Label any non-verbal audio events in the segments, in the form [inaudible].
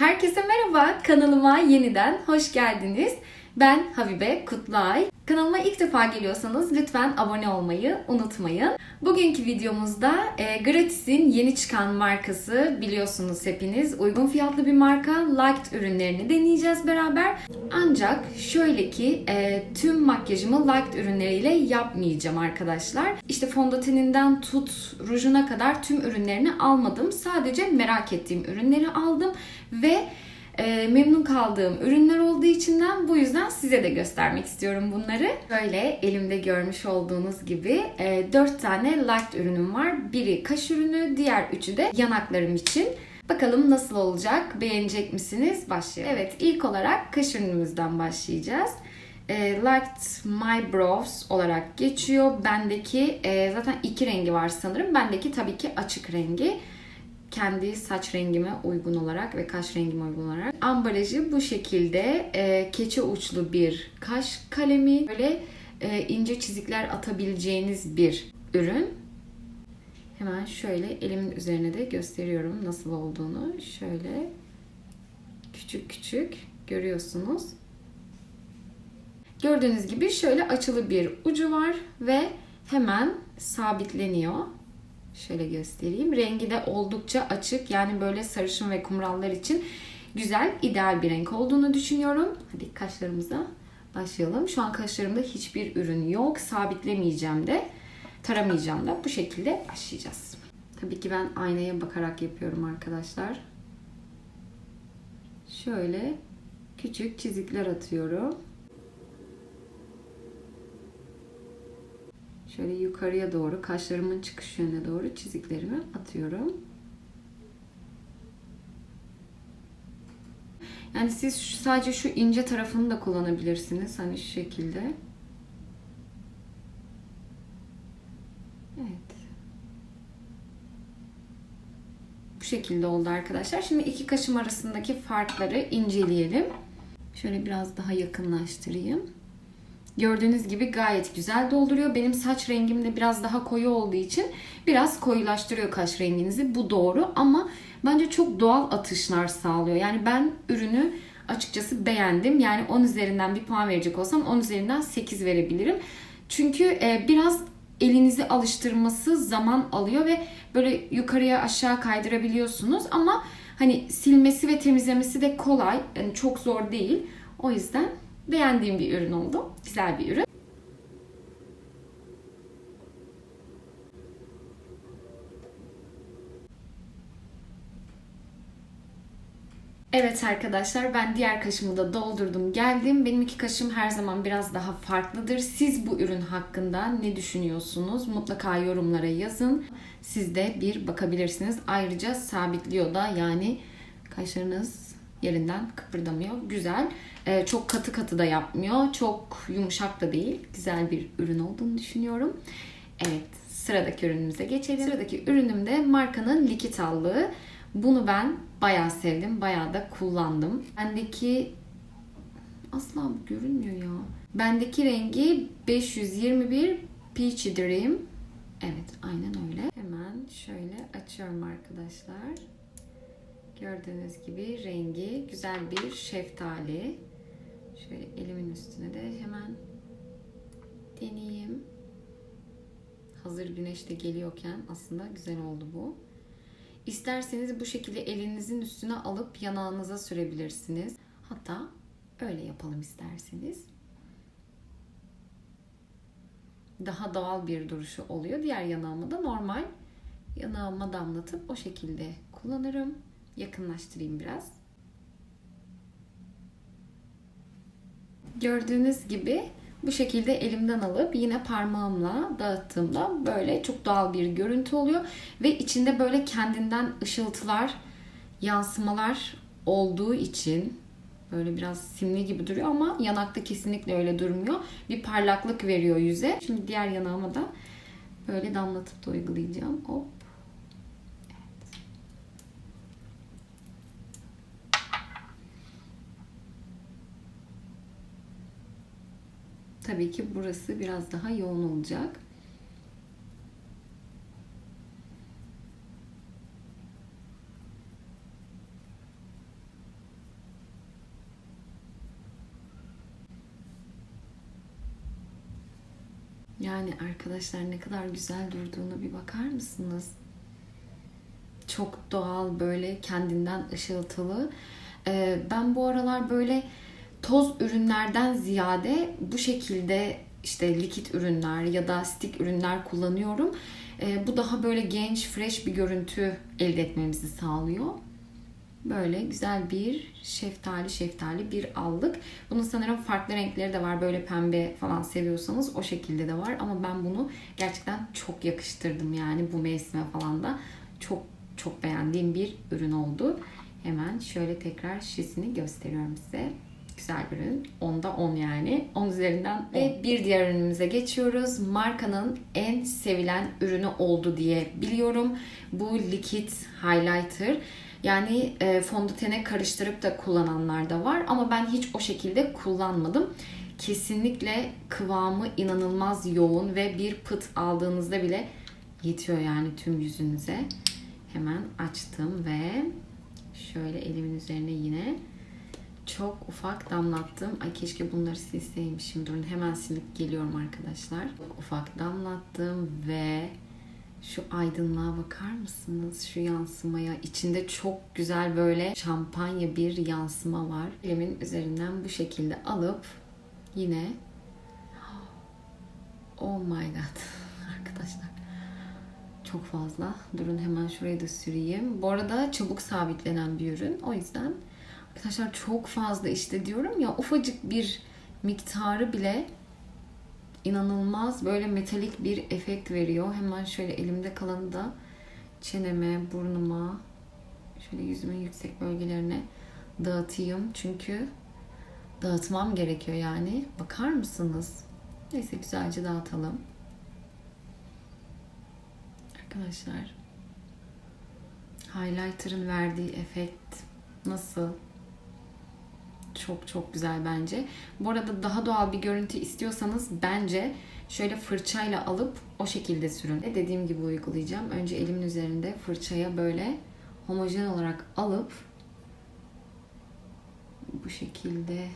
Herkese merhaba, kanalıma yeniden hoş geldiniz. Ben Habibe Kutlay. Kanalıma ilk defa geliyorsanız lütfen abone olmayı unutmayın. Bugünkü videomuzda e, Gratis'in yeni çıkan markası biliyorsunuz hepiniz. Uygun fiyatlı bir marka. Liked ürünlerini deneyeceğiz beraber. Ancak şöyle ki e, tüm makyajımı Liked ürünleriyle yapmayacağım arkadaşlar. İşte fondöteninden tut rujuna kadar tüm ürünlerini almadım. Sadece merak ettiğim ürünleri aldım ve e, memnun kaldığım ürünler olduğu içinden bu yüzden size de göstermek istiyorum bunları. Böyle elimde görmüş olduğunuz gibi e, 4 tane light ürünüm var. Biri kaş ürünü, diğer üçü de yanaklarım için. Bakalım nasıl olacak? Beğenecek misiniz? Başlayalım. Evet, ilk olarak kaş ürünümüzden başlayacağız. E, Light My Brows olarak geçiyor. Bendeki e, zaten iki rengi var sanırım. Bendeki tabii ki açık rengi kendi saç rengime uygun olarak ve kaş rengime uygun olarak. Ambalajı bu şekilde e, keçe uçlu bir kaş kalemi. Böyle e, ince çizikler atabileceğiniz bir ürün. Hemen şöyle elimin üzerine de gösteriyorum nasıl olduğunu. Şöyle küçük küçük görüyorsunuz. Gördüğünüz gibi şöyle açılı bir ucu var ve hemen sabitleniyor. Şöyle göstereyim. Rengi de oldukça açık. Yani böyle sarışın ve kumrallar için güzel, ideal bir renk olduğunu düşünüyorum. Hadi kaşlarımıza başlayalım. Şu an kaşlarımda hiçbir ürün yok. Sabitlemeyeceğim de, taramayacağım da. Bu şekilde başlayacağız. Tabii ki ben aynaya bakarak yapıyorum arkadaşlar. Şöyle küçük çizikler atıyorum. Şöyle yukarıya doğru, kaşlarımın çıkış yönüne doğru çiziklerimi atıyorum. Yani siz sadece şu ince tarafını da kullanabilirsiniz. Hani şu şekilde. Evet. Bu şekilde oldu arkadaşlar. Şimdi iki kaşım arasındaki farkları inceleyelim. Şöyle biraz daha yakınlaştırayım. Gördüğünüz gibi gayet güzel dolduruyor. Benim saç rengim de biraz daha koyu olduğu için biraz koyulaştırıyor kaş renginizi. Bu doğru ama bence çok doğal atışlar sağlıyor. Yani ben ürünü açıkçası beğendim. Yani 10 üzerinden bir puan verecek olsam 10 üzerinden 8 verebilirim. Çünkü e, biraz elinizi alıştırması zaman alıyor ve böyle yukarıya aşağı kaydırabiliyorsunuz ama hani silmesi ve temizlemesi de kolay. Yani çok zor değil. O yüzden beğendiğim bir ürün oldu. Güzel bir ürün. Evet arkadaşlar ben diğer kaşımı da doldurdum geldim. Benim iki kaşım her zaman biraz daha farklıdır. Siz bu ürün hakkında ne düşünüyorsunuz? Mutlaka yorumlara yazın. Siz de bir bakabilirsiniz. Ayrıca sabitliyor da yani kaşlarınız yerinden kıpırdamıyor. Güzel. Ee, çok katı katı da yapmıyor. Çok yumuşak da değil. Güzel bir ürün olduğunu düşünüyorum. Evet sıradaki ürünümüze geçelim. Sıradaki ürünüm de markanın likit allığı. Bunu ben bayağı sevdim. Bayağı da kullandım. Bendeki asla bu görünmüyor ya. Bendeki rengi 521 Peachy Dream. Evet aynen öyle. Hemen şöyle açıyorum arkadaşlar. Gördüğünüz gibi rengi güzel bir şeftali. Şöyle elimin üstüne de hemen deneyeyim. Hazır güneş de geliyorken aslında güzel oldu bu. İsterseniz bu şekilde elinizin üstüne alıp yanağınıza sürebilirsiniz. Hatta öyle yapalım isterseniz. Daha doğal bir duruşu oluyor. Diğer yanağıma da normal yanağıma damlatıp o şekilde kullanırım. Yakınlaştırayım biraz. Gördüğünüz gibi bu şekilde elimden alıp yine parmağımla dağıttığımda böyle çok doğal bir görüntü oluyor. Ve içinde böyle kendinden ışıltılar, yansımalar olduğu için böyle biraz simli gibi duruyor ama yanakta kesinlikle öyle durmuyor. Bir parlaklık veriyor yüze. Şimdi diğer yanağıma da böyle damlatıp da uygulayacağım. Hop. tabii ki burası biraz daha yoğun olacak. Yani arkadaşlar ne kadar güzel durduğuna bir bakar mısınız? Çok doğal böyle kendinden ışıltılı. Ee, ben bu aralar böyle toz ürünlerden ziyade bu şekilde işte likit ürünler ya da stick ürünler kullanıyorum. Ee, bu daha böyle genç, fresh bir görüntü elde etmemizi sağlıyor. Böyle güzel bir şeftali şeftali bir allık. Bunun sanırım farklı renkleri de var. Böyle pembe falan seviyorsanız o şekilde de var. Ama ben bunu gerçekten çok yakıştırdım yani bu mevsime falan da. Çok çok beğendiğim bir ürün oldu. Hemen şöyle tekrar şişesini gösteriyorum size. Güzel ürün. Onda 10 yani. 10 üzerinden Ve bir diğer ürünümüze geçiyoruz. Markanın en sevilen ürünü oldu diye biliyorum. Bu Liquid Highlighter. Yani e, fondötene karıştırıp da kullananlar da var ama ben hiç o şekilde kullanmadım. Kesinlikle kıvamı inanılmaz yoğun ve bir pıt aldığınızda bile yetiyor yani tüm yüzünüze. Hemen açtım ve şöyle elimin üzerine yine çok ufak damlattım. Ay keşke bunları silseymişim. Durun hemen silip geliyorum arkadaşlar. Ufak damlattım ve şu aydınlığa bakar mısınız? Şu yansımaya. içinde çok güzel böyle şampanya bir yansıma var. Elimin üzerinden bu şekilde alıp yine Oh my god [laughs] arkadaşlar. Çok fazla. Durun hemen şurayı da süreyim. Bu arada çabuk sabitlenen bir ürün. O yüzden arkadaşlar çok fazla işte diyorum ya ufacık bir miktarı bile inanılmaz böyle metalik bir efekt veriyor. Hemen şöyle elimde kalanı da çeneme, burnuma, şöyle yüzümün yüksek bölgelerine dağıtayım. Çünkü dağıtmam gerekiyor yani. Bakar mısınız? Neyse güzelce dağıtalım. Arkadaşlar highlighter'ın verdiği efekt nasıl? Çok çok güzel bence. Bu arada daha doğal bir görüntü istiyorsanız bence şöyle fırçayla alıp o şekilde sürün. E, Dediğim gibi uygulayacağım. Önce elimin üzerinde fırçaya böyle homojen olarak alıp bu şekilde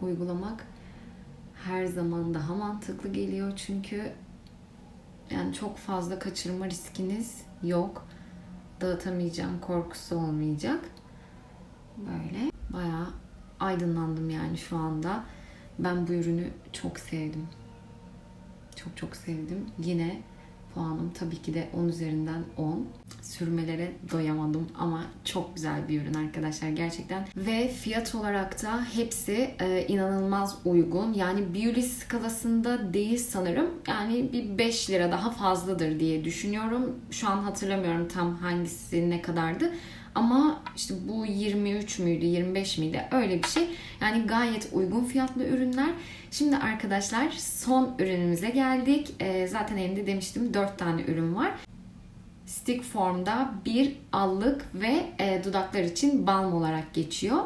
uygulamak her zaman daha mantıklı geliyor. Çünkü yani çok fazla kaçırma riskiniz yok. Dağıtamayacağım korkusu olmayacak. Böyle bayağı aydınlandım yani şu anda. Ben bu ürünü çok sevdim. Çok çok sevdim. Yine puanım tabii ki de 10 üzerinden 10. Sürmelere doyamadım ama çok güzel bir ürün arkadaşlar gerçekten. Ve fiyat olarak da hepsi e, inanılmaz uygun. Yani Beauty skalasında değil sanırım. Yani bir 5 lira daha fazladır diye düşünüyorum. Şu an hatırlamıyorum tam hangisi ne kadardı. Ama işte bu 23 müydü, 25 miydi? Öyle bir şey. Yani gayet uygun fiyatlı ürünler. Şimdi arkadaşlar son ürünümüze geldik. Ee, zaten elimde demiştim 4 tane ürün var. Stick formda bir allık ve e, dudaklar için balm olarak geçiyor.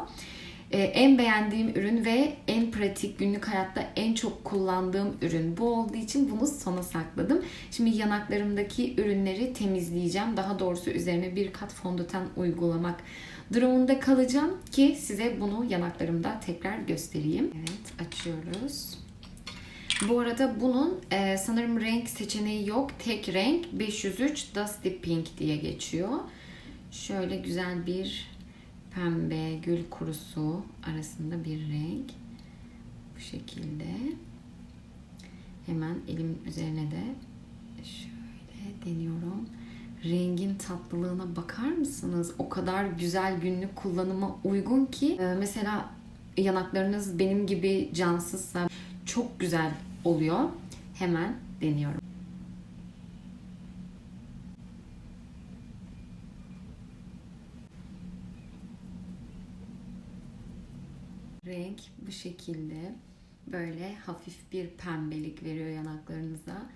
Ee, en beğendiğim ürün ve en pratik günlük hayatta en çok kullandığım ürün bu olduğu için bunu sona sakladım. Şimdi yanaklarımdaki ürünleri temizleyeceğim. Daha doğrusu üzerine bir kat fondöten uygulamak durumunda kalacağım ki size bunu yanaklarımda tekrar göstereyim. Evet açıyoruz. Bu arada bunun e, sanırım renk seçeneği yok. Tek renk 503 Dusty Pink diye geçiyor. Şöyle güzel bir pembe gül kurusu arasında bir renk. Bu şekilde. Hemen elim üzerine de şöyle deniyorum. Rengin tatlılığına bakar mısınız? O kadar güzel günlük kullanıma uygun ki Ee, mesela yanaklarınız benim gibi cansızsa çok güzel oluyor. Hemen deniyorum. Renk bu şekilde böyle hafif bir pembelik veriyor yanaklarınıza.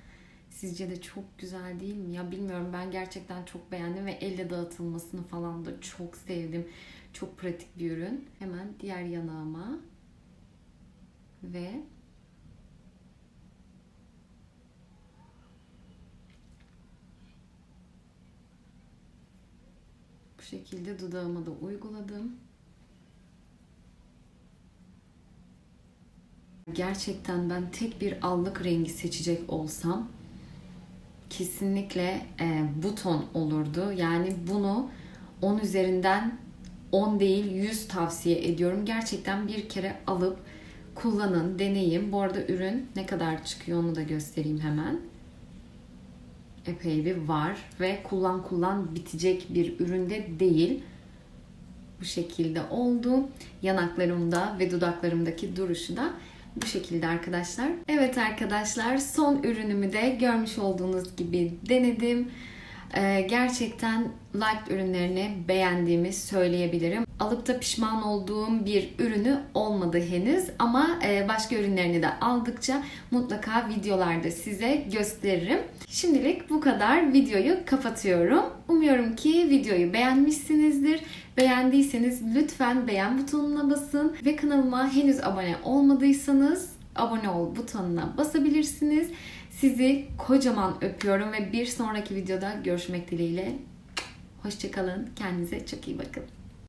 Sizce de çok güzel değil mi? Ya bilmiyorum ben gerçekten çok beğendim ve elle dağıtılmasını falan da çok sevdim. Çok pratik bir ürün. Hemen diğer yanağıma ve bu şekilde dudağıma da uyguladım. Gerçekten ben tek bir allık rengi seçecek olsam kesinlikle e, bu ton olurdu. Yani bunu 10 üzerinden 10 değil 100 tavsiye ediyorum. Gerçekten bir kere alıp kullanın, deneyin. Bu arada ürün ne kadar çıkıyor onu da göstereyim hemen. Epey bir var ve kullan kullan bitecek bir üründe değil. Bu şekilde oldu. Yanaklarımda ve dudaklarımdaki duruşu da bu şekilde arkadaşlar. Evet arkadaşlar son ürünümü de görmüş olduğunuz gibi denedim. Ee, gerçekten Light ürünlerini beğendiğimi söyleyebilirim. Alıp da pişman olduğum bir ürünü olmadı henüz ama e, başka ürünlerini de aldıkça mutlaka videolarda size gösteririm. Şimdilik bu kadar videoyu kapatıyorum. Umuyorum ki videoyu beğenmişsinizdir. Beğendiyseniz lütfen beğen butonuna basın ve kanalıma henüz abone olmadıysanız abone ol butonuna basabilirsiniz. Sizi kocaman öpüyorum ve bir sonraki videoda görüşmek dileğiyle. Hoşçakalın. Kendinize çok iyi bakın.